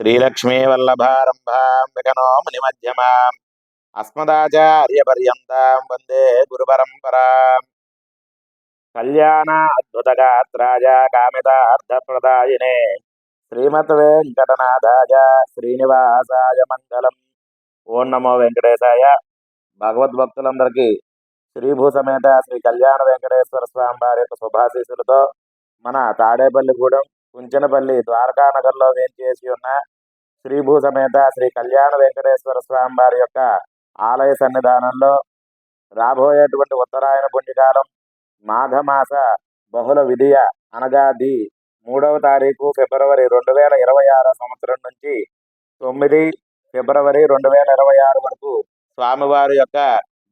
శ్రీలక్ష్మీవల్లభారంభాం వికనో మునిమధ్యమాం అస్మదాచార్యపర్యంతం వందే గురుపరంపరాం కళ్యాణ అద్భుతగాత్రాయ కామితార్థప్రదాయినే శ్రీమత్ వెంకటనాథాయ శ్రీనివాసాయ మంగళం ఓం నమో వెంకటేశాయ। భగవద్భక్తులందరికీ శ్రీభూ సమేత శ్రీ కళ్యాణ వెంకటేశ్వర స్వామి వారి యొక్క శుభాశీసులతో మన తాడేపల్లిగూడెం కుంచనపల్లి ద్వారకా నగర్లో వేంచేసి ఉన్న శ్రీభూ సమేత శ్రీ కళ్యాణ వెంకటేశ్వర స్వామి వారి యొక్క ఆలయ సన్నిధానంలో రాబోయేటువంటి ఉత్తరాయణ పుణ్యకాలం మాఘమాస బహుళ విధియ అనగా ది మూడవ తారీఖు ఫిబ్రవరి రెండు వేల ఇరవై ఆరో సంవత్సరం నుంచి తొమ్మిది ఫిబ్రవరి రెండు వేల ఇరవై ఆరు వరకు స్వామివారి యొక్క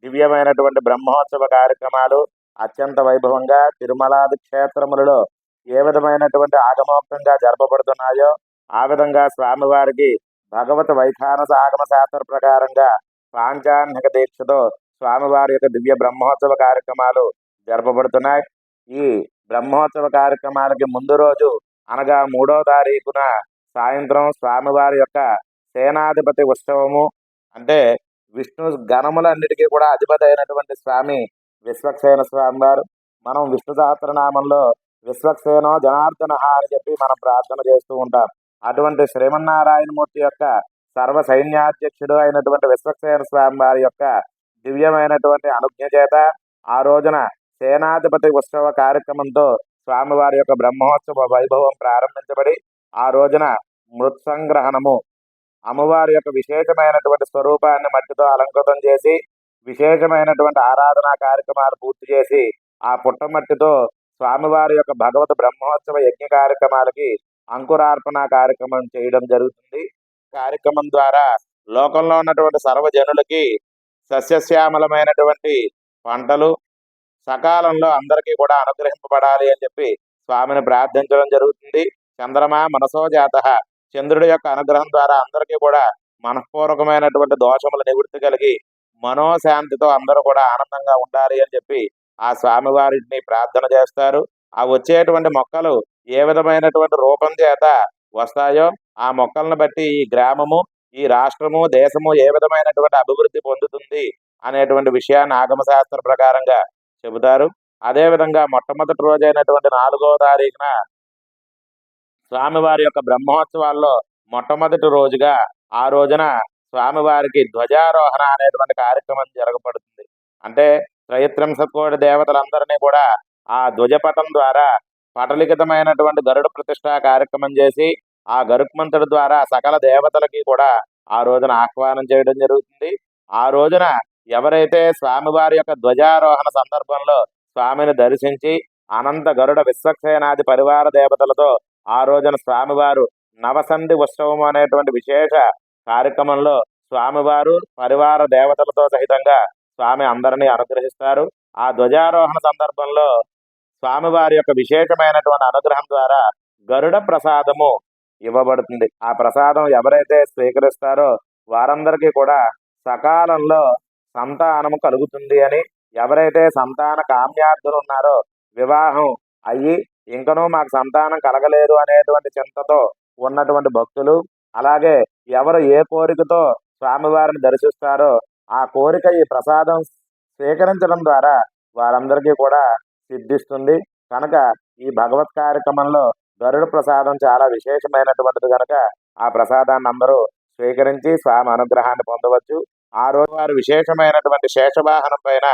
దివ్యమైనటువంటి బ్రహ్మోత్సవ కార్యక్రమాలు అత్యంత వైభవంగా తిరుమలాది క్షేత్రములలో ఏ విధమైనటువంటి ఆగమోక్తంగా జరపబడుతున్నాయో ఆ విధంగా స్వామివారికి భగవత వైఖానస ఆగమ శాస్త్ర ప్రకారంగా పాంచాన్నిక దీక్షతో స్వామివారి యొక్క దివ్య బ్రహ్మోత్సవ కార్యక్రమాలు జరపబడుతున్నాయి. ఈ బ్రహ్మోత్సవ కార్యక్రమాలకి ముందు రోజు అనగా మూడో తారీఖున సాయంత్రం స్వామివారి యొక్క సేనాధిపతి ఉత్సవము అంటే విష్ణు గణములన్నిటికీ కూడా అధిపతి అయినటువంటి స్వామి విశ్వక్సేన స్వామివారు. మనం విష్ణు సహస్రనామంలో విశ్వక్సేనో జనార్దన అని చెప్పి మనం ప్రార్థన చేస్తూ ఉంటాం. అటువంటి శ్రీమన్నారాయణమూర్తి యొక్క సర్వ సైన్యాధ్యక్షుడు అయినటువంటి విశ్వక్సేన స్వామి వారి యొక్క దివ్యమైనటువంటి అనుజ్ఞ చేత ఆ రోజున సేనాధిపతి ఉత్సవ కార్యక్రమంతో స్వామివారి యొక్క బ్రహ్మోత్సవ వైభవం ప్రారంభించబడి ఆ రోజున మృత్సంగ్రహణము అమ్మవారి యొక్క విశేషమైనటువంటి స్వరూపాన్ని మట్టితో అలంకృతం చేసి విశేషమైనటువంటి ఆరాధనా కార్యక్రమాలు పూర్తి చేసి ఆ పుట్టమట్టితో స్వామివారి యొక్క భగవత బ్రహ్మోత్సవ యజ్ఞ కార్యక్రమాలకి అంకురార్పణ కార్యక్రమం చేయడం జరుగుతుంది. కార్యక్రమం ద్వారా లోకంలో ఉన్నటువంటి సర్వజనులకి సస్యశ్యామలమైనటువంటి పంటలు సకాలంలో అందరికీ కూడా అనుగ్రహింపబడాలి అని చెప్పి స్వామిని ప్రార్థించడం జరుగుతుంది. చంద్రమా మనసో జాత చంద్రుడి యొక్క అనుగ్రహం ద్వారా అందరికీ కూడా మనఃపూర్వకమైనటువంటి దోషముల నివృత్తి కలిగి మనోశాంతితో అందరూ కూడా ఆనందంగా ఉండాలి అని చెప్పి ఆ స్వామివారిని ప్రార్థన చేస్తారు. ఆ వచ్చేటువంటి మొక్కలు ఏ విధమైనటువంటి రూపం చేత వస్తాయో ఆ మొక్కలను బట్టి ఈ గ్రామము ఈ రాష్ట్రము దేశము ఏ విధమైనటువంటి అభివృద్ధి పొందుతుంది అనేటువంటి విషయాన్ని ఆగమశాస్త్ర ప్రకారంగా చెబుతారు. అదే విధంగా మొట్టమొదటి రోజైనటువంటి నాలుగో తారీఖున స్వామివారి యొక్క బ్రహ్మోత్సవాల్లో మొట్టమొదటి రోజుగా ఆ రోజున స్వామివారికి ధ్వజారోహణ అనేటువంటి కార్యక్రమం జరగబడుతుంది. అంటే త్రయత్రింశత్ కోటి దేవతలందరినీ కూడా ఆ ధ్వజపటం ద్వారా పటలిఖితమైనటువంటి గరుడ ప్రతిష్ట కార్యక్రమం చేసి ఆ గరుక్మంతుడి ద్వారా సకల దేవతలకి కూడా ఆ రోజున ఆహ్వానం చేయడం జరుగుతుంది. ఆ రోజున ఎవరైతే స్వామివారి యొక్క ధ్వజారోహణ సందర్భంలో స్వామిని దర్శించి అనంత గరుడ విశ్వక్సేనాది పరివార దేవతలతో ఆ రోజున స్వామివారు నవసంధి ఉత్సవం అనేటువంటి విశేష కార్యక్రమంలో స్వామివారు పరివార దేవతలతో సహితంగా స్వామి అందరినీ అనుగ్రహిస్తారు. ఆ ధ్వజారోహణ సందర్భంలో స్వామివారి యొక్క విశేషమైనటువంటి అనుగ్రహం ద్వారా గరుడ ప్రసాదము ఇవ్వబడుతుంది. ఆ ప్రసాదం ఎవరైతే స్వీకరిస్తారో వారందరికీ కూడా సకాలంలో సంతానము కలుగుతుంది అని ఎవరైతే సంతాన కామ్యార్థులు ఉన్నారో వివాహం అయ్యి ఇంకనూ మాకు సంతానం కలగలేదు అనేటువంటి చింతతో ఉన్నటువంటి భక్తులు అలాగే ఎవరు ఏ కోరికతో స్వామివారిని దర్శిస్తారో ఆ కోరిక ఈ ప్రసాదం స్వీకరించడం ద్వారా వారందరికీ కూడా సిద్ధిస్తుంది. కనుక ఈ భగవత్ కార్యక్రమంలో గరుడ ప్రసాదం చాలా విశేషమైనటువంటిది కనుక ఆ ప్రసాదాన్ని అందరూ స్వీకరించి స్వామి అనుగ్రహాన్ని పొందవచ్చు. ఆ రోజు వారు విశేషమైనటువంటి శేషవాహనం పైన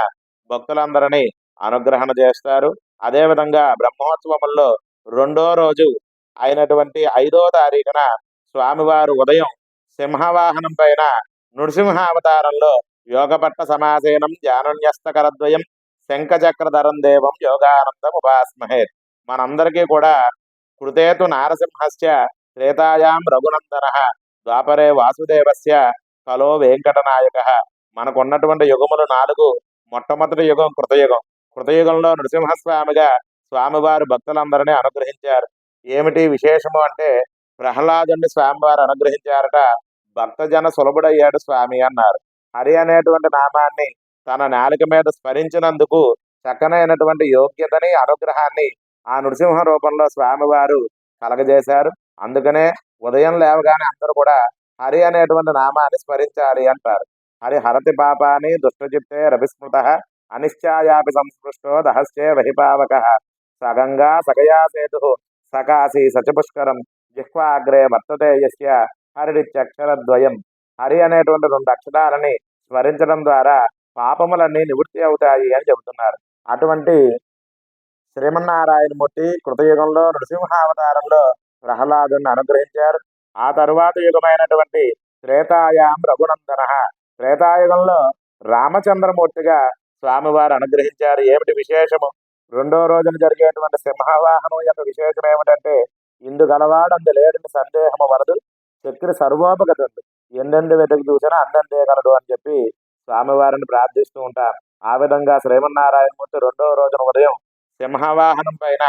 భక్తులందరినీ అనుగ్రహణ చేస్తారు. అదేవిధంగా బ్రహ్మోత్సవముల్లో రెండో రోజు అయినటువంటి ఐదో తారీఖున స్వామివారు ఉదయం సింహవాహనం పైన నృసింహావతారంలో యోగపట్ట సమాసేనం జానున్యస్తకరద్వయం శంఖచక్రధరం దేవం యోగానందం ఉపాస్మహే మనందరికీ కూడా కృతేతు నారసింహస్య త్రేతాయాం రఘునందన ద్వాపరే వాసుదేవస్య కలో వెంకటనాయక. మనకున్నటువంటి యుగములు నాలుగు మొట్టమొదటి యుగం కృతయుగం. కృతయుగంలో నృసింహస్వామిగా స్వామివారు భక్తులందరినీ అనుగ్రహించారు. ఏమిటి విశేషము అంటే ప్రహ్లాదుని స్వామివారు అనుగ్రహించారట భక్తజన సులభుడయ్యాడు స్వామి అన్నారు. హరి అనేటువంటి నామాన్ని తన నాలుక మీద స్మరించినందుకు చక్కనైనటువంటి యోగ్యతని అనుగ్రహాన్ని ఆ నృసింహ రూపంలో స్వామివారు కలగజేశారు. అందుకనే ఉదయం లేవగానే అందరూ కూడా హరి అనేటువంటి నామాన్ని స్మరించాలి అంటారు. హరి హరతి పాపాని దుష్టచిత్తే రవిస్మృత అనిశ్చాయాపి సంస్పృష్టో దహశ్చే వహిపావక సగంగా సగయా సేతు సకాశి సచపుష్కరం జిహ్వాగ్రే వర్తతే యస్య హరిడిత్యక్షరద్వయం హరి అనేటువంటి రెండు అక్షరాలని స్మరించడం ద్వారా పాపములన్నీ నివృత్తి అవుతాయి అని చెబుతున్నారు. అటువంటి శ్రీమన్నారాయణమూర్తి కృతయుగంలో నృసింహావతారంలో ప్రహ్లాదుని అనుగ్రహించారు. ఆ తరువాత యుగమైనటువంటి త్రేతాయాం రఘునందన. త్రేతాయుగంలో రామచంద్రమూర్తిగా స్వామివారు అనుగ్రహించారు. ఏమిటి విశేషము? రెండో రోజున జరిగేటువంటి సింహవాహనం యొక్క విశేషం ఏమిటంటే ఇందు గలవాడు అందు లేడని సందేహము వలదు చక్కెర సర్వోపగతుంది ఎందెందు వెతుకు చూసినా అందందే గలడు అని చెప్పి స్వామివారిని ప్రార్థిస్తూ ఉంటారు ఆ విధంగా శ్రీమన్నారాయణమూర్తి రెండో రోజున ఉదయం సింహవాహనం పైన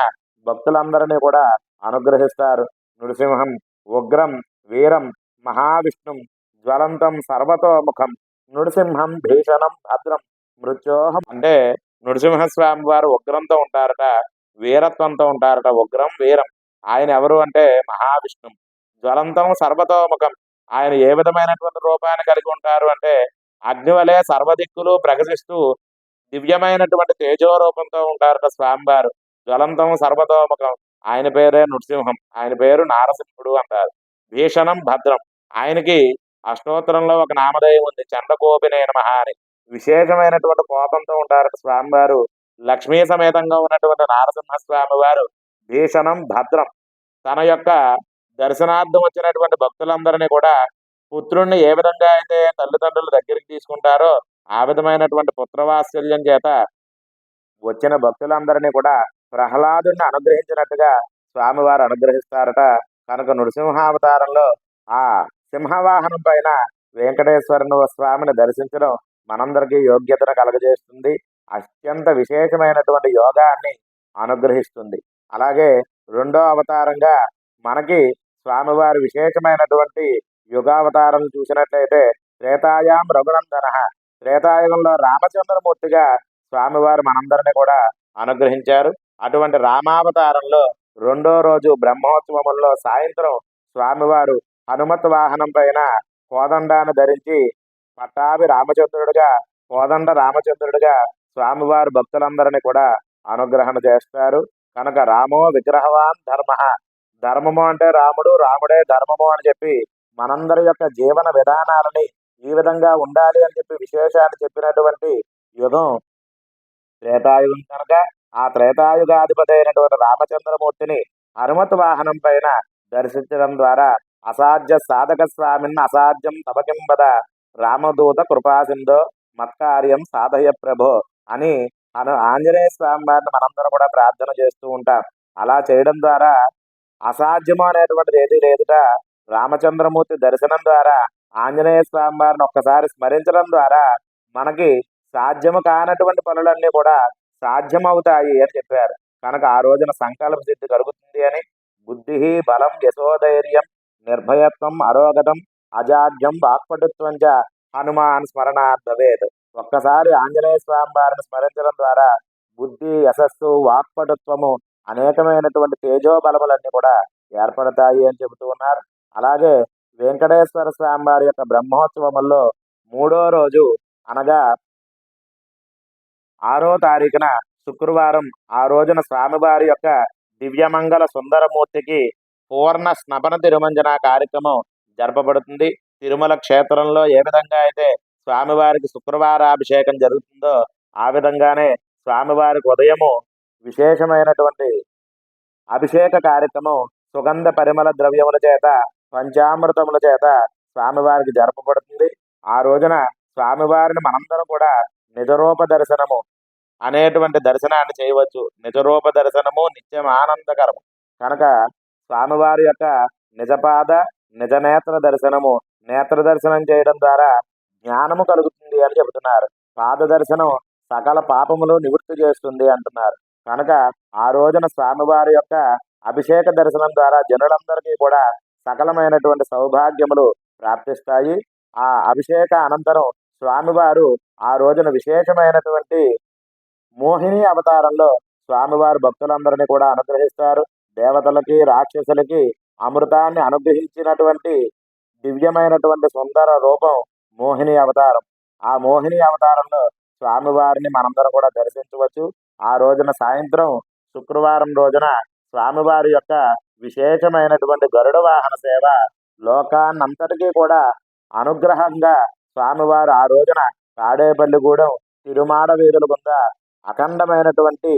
భక్తులందరినీ కూడా అనుగ్రహిస్తారు. నృసింహం ఉగ్రం వీరం మహావిష్ణుం జ్వలంతం సర్వతోముఖం నృసింహం భీషణం భద్రం మృత్యోహం అంటే నృసింహస్వామి వారు ఉగ్రంతో ఉంటారట వీరత్వంతో ఉంటారట. ఉగ్రం వీరం ఆయన ఎవరు అంటే మహావిష్ణుం. జ్వలంతం సర్వతోముఖం. ఆయన ఏ విధమైనటువంటి రూపాన్ని కలిగి ఉంటారు అంటే అగ్నివలే సర్వదిక్కులు ప్రకటిస్తూ దివ్యమైనటువంటి తేజో రూపంతో ఉంటారట స్వామివారు. జ్వలంతం సర్వతోముఖం. ఆయన పేరే నృసింహం. ఆయన పేరు నారసింహుడు అంటారు. భీషణం భద్రం. ఆయనకి అష్టోత్తరంలో ఒక నామధేయం ఉంది చంద్రకోపినే నమః అని. విశేషమైనటువంటి కోపంతో ఉంటారట స్వామివారు. లక్ష్మీ సమేతంగా ఉన్నటువంటి నారసింహ స్వామి వారు భీషణం భద్రం. తన యొక్క దర్శనార్థం వచ్చినటువంటి భక్తులందరినీ కూడా పుత్రుణ్ణి ఏ విధంగా అయితే తల్లిదండ్రులు దగ్గరికి తీసుకుంటారో ఆ విధమైనటువంటి పుత్రవాత్సల్యం చేత వచ్చిన భక్తులందరినీ కూడా ప్రహ్లాదుని అనుగ్రహించినట్టుగా స్వామివారు అనుగ్రహిస్తారట. కనుక నృసింహావతారంలో ఆ సింహవాహనం పైన వెంకటేశ్వరుని స్వామిని దర్శించడం మనందరికీ యోగ్యతను కలగజేస్తుంది. అత్యంత విశేషమైనటువంటి యోగాన్ని అనుగ్రహిస్తుంది. అలాగే రెండో అవతారంగా మనకి స్వామివారి విశేషమైనటువంటి యుగావతారం చూసినట్లయితే త్రేతాయాం రఘునందన. త్రేతాయుగంలో రామచంద్రమూర్తిగా స్వామివారు మనందరిని కూడా అనుగ్రహించారు. అటువంటి రామావతారంలో రెండో రోజు బ్రహ్మోత్సవముల్లో సాయంత్రం స్వామివారు హనుమత్ వాహనం పైన కోదండాన్ని ధరించి పట్టాభి రామచంద్రుడిగా కోదండ రామచంద్రుడిగా స్వామివారు భక్తులందరినీ కూడా అనుగ్రహణ చేస్తారు. కనుక రామో విగ్రహవాన్ ధర్మ. ధర్మము అంటే రాముడు రాముడే ధర్మము అని చెప్పి మనందరి యొక్క జీవన విధానాలని ఈ విధంగా ఉండాలి అని చెప్పి విశేషాన్ని చెప్పినటువంటి యుగం త్రేతాయుగం కనుక. ఆ త్రేతాయుగాధిపతి అయినటువంటి రామచంద్రమూర్తిని హనుమత్ వాహనం పైన దర్శించడం ద్వారా అసాధ్య సాధక స్వామిని అసాధ్యం తపకింబద రామదూత కృపాసిందో మత్కార్యం సాధయ ప్రభో అని అను ఆంజనేయ స్వామి వారిని మనందరం కూడా ప్రార్థన చేస్తూ ఉంటాం. అలా చేయడం ద్వారా అసాధ్యము అనేటువంటిది ఏది లేదుట. రామచంద్రమూర్తి దర్శనం ద్వారా ఆంజనేయ స్వామి వారిని ఒక్కసారి స్మరించడం ద్వారా మనకి సాధ్యము కానటువంటి పనులన్నీ కూడా సాధ్యమవుతాయి అని చెప్పారు. కనుక ఆ రోజున సంకల్ప సిద్ధి కలుగుతుంది అని బుద్ధి బలం యశోధైర్యం నిర్భయత్వం అరోగతం అజాడ్యం వాక్పటుత్వం చ హనుమాన్ స్మరణార్థవేద్. ఒక్కసారి ఆంజనేయ స్వామి వారిని స్మరించడం ద్వారా బుద్ధి యశస్సు వాక్పటుత్వము అనేకమైనటువంటి తేజోబలములన్నీ కూడా ఏర్పడతాయి అని చెబుతూ ఉన్నారు. అలాగే వెంకటేశ్వర స్వామి వారి యొక్క బ్రహ్మోత్సవముల్లో మూడో రోజు అనగా ఆరో తారీఖున శుక్రవారం ఆ రోజున స్వామివారి యొక్క దివ్యమంగళ సుందరమూర్తికి పూర్ణ స్నపన తిరుమంజన కార్యక్రమం జరపబడుతుంది. తిరుమల క్షేత్రంలో ఏ విధంగా అయితే స్వామివారికి శుక్రవారాభిషేకం జరుగుతుందో ఆ విధంగానే స్వామివారికి ఉదయము విశేషమైనటువంటి అభిషేక కార్యక్రమం సుగంధ పరిమళ ద్రవ్యముల చేత పంచామృతముల చేత స్వామివారికి జరపబడుతుంది. ఆ రోజున స్వామివారిని మనందరం కూడా నిజరూప దర్శనము అనేటువంటి దర్శనాన్ని చేయవచ్చు. నిజరూప దర్శనము నిత్యం ఆనందకరము. కనుక స్వామివారి యొక్క నిజపాద నిజ నేత్ర దర్శనము నేత్ర దర్శనం చేయడం ద్వారా జ్ఞానము కలుగుతుంది అని చెబుతున్నారు. పాద దర్శనం సకల పాపములు నివృత్తి చేస్తుంది అంటున్నారు. కనుక ఆ రోజున స్వామివారి యొక్క అభిషేక దర్శనం ద్వారా జనులందరికీ కూడా సకలమైనటువంటి సౌభాగ్యములు ప్రాప్తిస్తాయి. ఆ అభిషేక అనంతరం స్వామివారు ఆ రోజున విశేషమైనటువంటి మోహిని అవతారంలో స్వామివారు భక్తులందరినీ కూడా అనుగ్రహిస్తారు. దేవతలకి రాక్షసులకి అమృతాన్ని అనుగ్రహించినటువంటి దివ్యమైనటువంటి సుందర రూపం మోహిని అవతారం. ఆ మోహిని అవతారంలో స్వామివారిని మనందరం కూడా దర్శించవచ్చు. ఆ రోజున సాయంత్రం శుక్రవారం రోజున స్వామివారి యొక్క విశేషమైనటువంటి గరుడ వాహన సేవ లోకాన్నంతటికీ కూడా అనుగ్రహంగా స్వామివారు ఆ రోజున తాడేపల్లిగూడెం తిరుమాడ వీధుల గుండా అఖండమైనటువంటి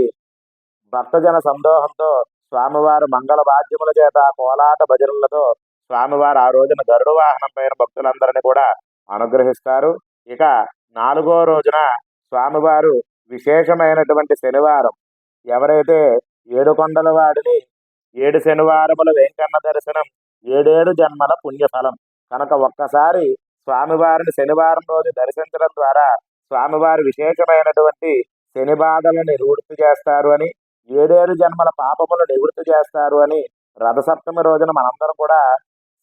భక్తజన సందోహంతో స్వామివారు మంగళ వాద్యముల చేత కోలాట భజనలతో స్వామివారు ఆ రోజున గరుడ వాహనం పైన భక్తులందరినీ కూడా అనుగ్రహిస్తారు. ఇక నాలుగో రోజున స్వామివారు విశేషమైనటువంటి శనివారం. ఎవరైతే ఏడుకొండల వాడిని ఏడు శనివారముల వెంకన్న దర్శనం ఏడేడు జన్మల పుణ్యఫలం. కనుక ఒక్కసారి స్వామివారిని శనివారం రోజు దర్శించడం ద్వారా స్వామివారి విశేషమైనటువంటి శని బాధలను నివృత్తి చేస్తారు అని ఏడేడు జన్మల పాపములు నివృత్తి చేస్తారు అని రథసప్తమి రోజున మనందరం కూడా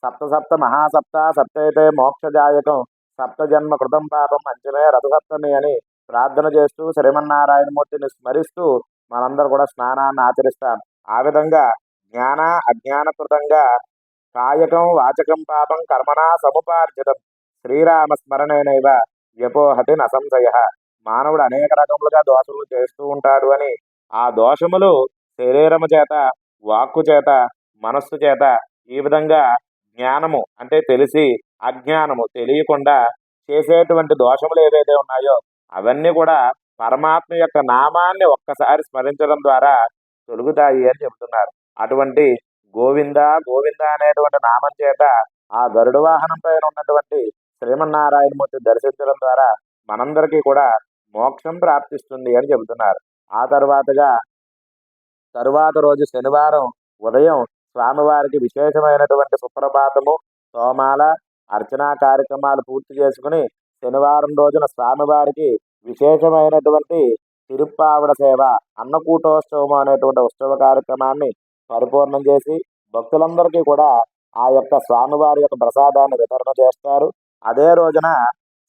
సప్త సప్త మహాసప్త సప్తైతే మోక్షదాయకం సప్త జన్మ కృతం పాపం అంచనే రథసప్తమి అని ప్రార్థన చేస్తూ శ్రీమన్నారాయణమూర్తిని స్మరిస్తూ మనందరూ కూడా స్నానాన్ని ఆచరిస్తాం. ఆ విధంగా జ్ఞాన అజ్ఞానకృతంగా కాయకం వాచకం పాపం కర్మణా సముపార్జితం శ్రీరామ స్మరణేనైవ వ్యపోహతి నసంశయ మానవుడు అనేక రకములుగా దోషములు చేస్తూ ఉంటాడు అని ఆ దోషములు శరీరము చేత వాక్కు చేత మనస్సు చేత ఈ విధంగా జ్ఞానము అంటే తెలిసి అజ్ఞానము తెలియకుండా చేసేటువంటి దోషములు ఏవైతే ఉన్నాయో అవన్నీ కూడా పరమాత్మ యొక్క నామాన్ని ఒక్కసారి స్మరించడం ద్వారా తొలుగుతాయి అని చెబుతున్నారు. అటువంటి గోవింద గోవింద అనేటువంటి నామం చేత ఆ గరుడ వాహనం పైన ఉన్నటువంటి శ్రీమన్నారాయణమూర్తి దర్శించడం ద్వారా మనందరికీ కూడా మోక్షం ప్రాప్తిస్తుంది అని చెబుతున్నారు. ఆ తర్వాతగా తరువాత రోజు శనివారం ఉదయం స్వామివారికి విశేషమైనటువంటి సుప్రభాతము సోమాల అర్చనా కార్యక్రమాలు పూర్తి చేసుకుని శనివారం రోజున స్వామివారికి విశేషమైనటువంటి తిరుప్పావిడ సేవ అన్నకూటోత్సవం అనేటువంటి ఉత్సవ కార్యక్రమాన్ని పరిపూర్ణం చేసి భక్తులందరికీ కూడా ఆ యొక్క స్వామివారి యొక్క ప్రసాదాన్ని వితరణ చేస్తారు. అదే రోజున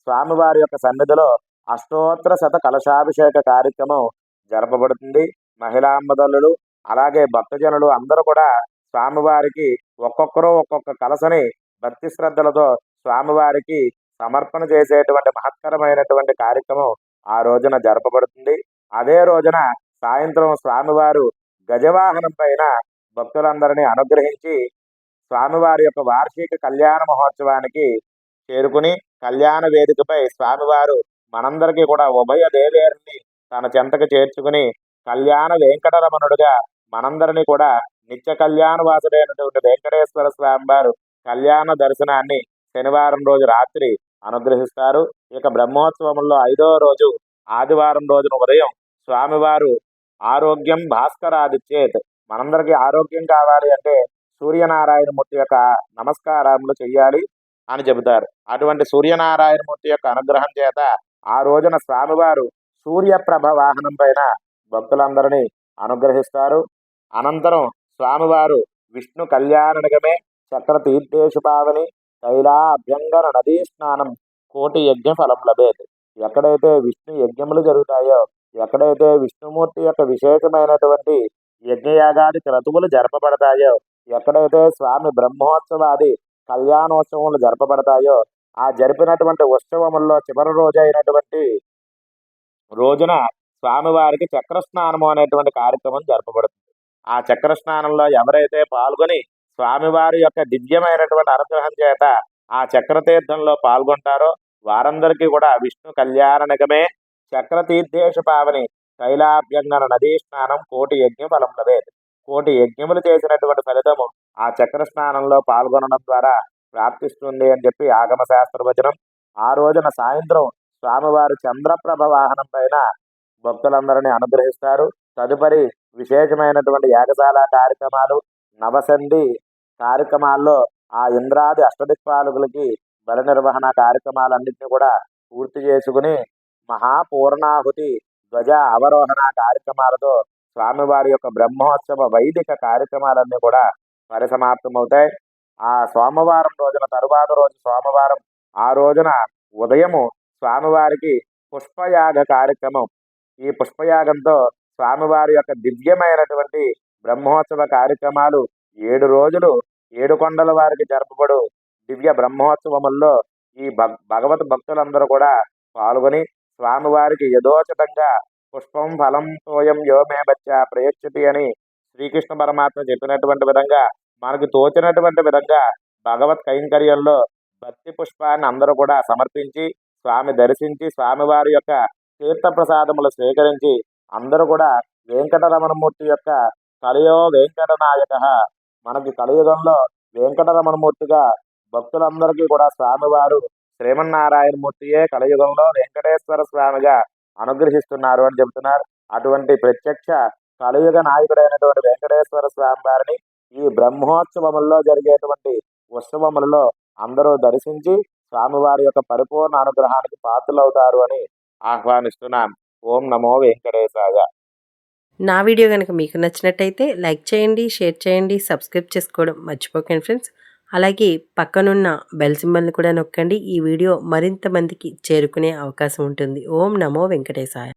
స్వామివారి యొక్క సన్నిధిలో అష్టోత్తర శత కలశాభిషేక కార్యక్రమం జరపబడుతుంది. మహిళాంబదల్లులు అలాగే భక్తజనులు అందరూ కూడా స్వామివారికి ఒక్కొక్కరు ఒక్కొక్క కలసని భక్తి శ్రద్ధలతో స్వామివారికి సమర్పణ చేసేటువంటి మహత్తరమైనటువంటి కార్యక్రమం ఆ రోజున జరపబడుతుంది. అదే రోజున సాయంత్రం స్వామివారు గజవాహనం పైన భక్తులందరినీ అనుగ్రహించి స్వామివారి యొక్క వార్షిక కళ్యాణ మహోత్సవానికి చేరుకుని కళ్యాణ వేదికపై స్వామివారు మనందరికీ కూడా ఉభయ దేవేరుని తన చెంతకు చేర్చుకుని కళ్యాణ వెంకటరమణుడుగా మనందరినీ కూడా నిత్య కళ్యాణ వాసుడైనటువంటి వెంకటేశ్వర స్వామి వారు కళ్యాణ దర్శనాన్ని శనివారం రోజు రాత్రి అనుగ్రహిస్తారు. ఇక బ్రహ్మోత్సవంలో ఐదవ రోజు ఆదివారం రోజున ఉదయం స్వామివారు ఆరోగ్యం భాస్కరాదిచ్చేత్ మనందరికీ ఆరోగ్యం కావాలి అంటే సూర్యనారాయణమూర్తి యొక్క నమస్కారములు చెయ్యాలి అని చెబుతారు. అటువంటి సూర్యనారాయణమూర్తి యొక్క అనుగ్రహం చేత ఆ రోజున స్వామివారు సూర్యప్రభ వాహనం పైన భక్తులందరినీ అనుగ్రహిస్తారు. అనంతరం స్వామివారు విష్ణు కళ్యాణగమే చక్ర తీర్థేశు పావని అభ్యంగన నదీ స్నానం. కోటి యజ్ఞ ఫలం లభేది ఎక్కడైతే విష్ణు యజ్ఞములు జరుగుతాయో ఎక్కడైతే విష్ణుమూర్తి యొక్క విశేషమైనటువంటి యజ్ఞయాగాది క్రతువులు జరపబడతాయో ఎక్కడైతే స్వామి బ్రహ్మోత్సవాది కళ్యాణోత్సవములు జరపబడతాయో ఆ జరిపినటువంటి ఉత్సవముల్లో చివరి రోజు అయినటువంటి రోజున స్వామివారికి చక్రస్నానము అనేటువంటి కార్యక్రమం జరపబడుతుంది. ఆ చక్రస్నానంలో ఎవరైతే పాల్గొని స్వామివారి యొక్క దివ్యమైనటువంటి అనుగ్రహం చేత ఆ చక్రతీర్థంలో పాల్గొంటారో వారందరికీ కూడా విష్ణు కళ్యాణ నిగమే చక్రతీర్థేశ పావని శైలాభ్యంగన నదీ స్నానం కోటి యజ్ఞ ఫలం లభేది కోటి యజ్ఞములు చేసినటువంటి ఫలితము ఆ చక్ర స్నానంలో పాల్గొనడం ద్వారా ప్రాప్తిస్తుంది అని చెప్పి ఆగమ శాస్త్ర వచనం ఆ రోజున సాయంత్రం స్వామివారు చంద్రప్రభ వాహనం పైన భక్తులందరినీ అనుగ్రహిస్తారు. తదుపరి విశేషమైనటువంటి యాగశాల కార్యక్రమాలు నవసంధి కార్యక్రమాల్లో ఆ ఇంద్రాది అష్టదిక్పాలకులకి బల నిర్వహణ కార్యక్రమాలన్నింటినీ కూడా పూర్తి చేసుకుని మహాపూర్ణాహుతి ధ్వజ అవరోహణ కార్యక్రమాలతో స్వామివారి యొక్క బ్రహ్మోత్సవ వైదిక కార్యక్రమాలన్నీ కూడా పరిసమాప్తమవుతాయి. ఆ సోమవారం రోజున తరువాత రోజు సోమవారం ఆ రోజున ఉదయము స్వామివారికి పుష్పయాగ కార్యక్రమం. ఈ పుష్పయాగంతో స్వామివారి యొక్క దివ్యమైనటువంటి బ్రహ్మోత్సవ కార్యక్రమాలు ఏడు రోజులు ఏడుకొండల వారికి జరపబడు. దివ్య బ్రహ్మోత్సవముల్లో ఈ భగ భగవత్ భక్తులందరూ కూడా పాల్గొని స్వామివారికి యథోచితంగా పుష్పం ఫలం తోయం యోమే బచ్చ ప్రయచ్చతి అని శ్రీకృష్ణ పరమాత్మ చెప్పినటువంటి విధంగా మనకు తోచినటువంటి విధంగా భగవత్ కైంకర్యంలో భక్తి పుష్పాన్ని అందరూ కూడా సమర్పించి స్వామి దర్శించి స్వామివారి యొక్క తీర్థ ప్రసాదములు స్వీకరించి అందరూ కూడా వెంకటరమణమూర్తి యొక్క కలియో వెంకటనాయక. మనకి కలియుగంలో వెంకటరమణమూర్తిగా భక్తులందరికీ కూడా స్వామివారు శ్రీమన్నారాయణమూర్తియే కలియుగంలో వెంకటేశ్వర స్వామిగా అనుగ్రహిస్తున్నారు అని చెబుతున్నారు. అటువంటి ప్రత్యక్ష కలియుగ నాయకుడైనటువంటి వెంకటేశ్వర స్వామి వారిని ఈ బ్రహ్మోత్సవముల్లో జరిగేటువంటి ఉత్సవములలో అందరూ దర్శించి స్వామివారి యొక్క పరిపూర్ణ అనుగ్రహానికి పాత్రలవుతారు అని ఆహ్వానిస్తున్నాం. ఓం నమో వెంకటేశాయ. నా వీడియో కనుక మీకు నచ్చినట్టయితే లైక్ చేయండి షేర్ చేయండి సబ్స్క్రైబ్ చేసుకోవడం మర్చిపోకండి ఫ్రెండ్స్. అలాగే పక్కనున్న బెల్ సింబల్ని కూడా నొక్కండి. ఈ వీడియో మరింత మందికి చేరుకునే అవకాశం ఉంటుంది. ఓం నమో వెంకటేశాయ.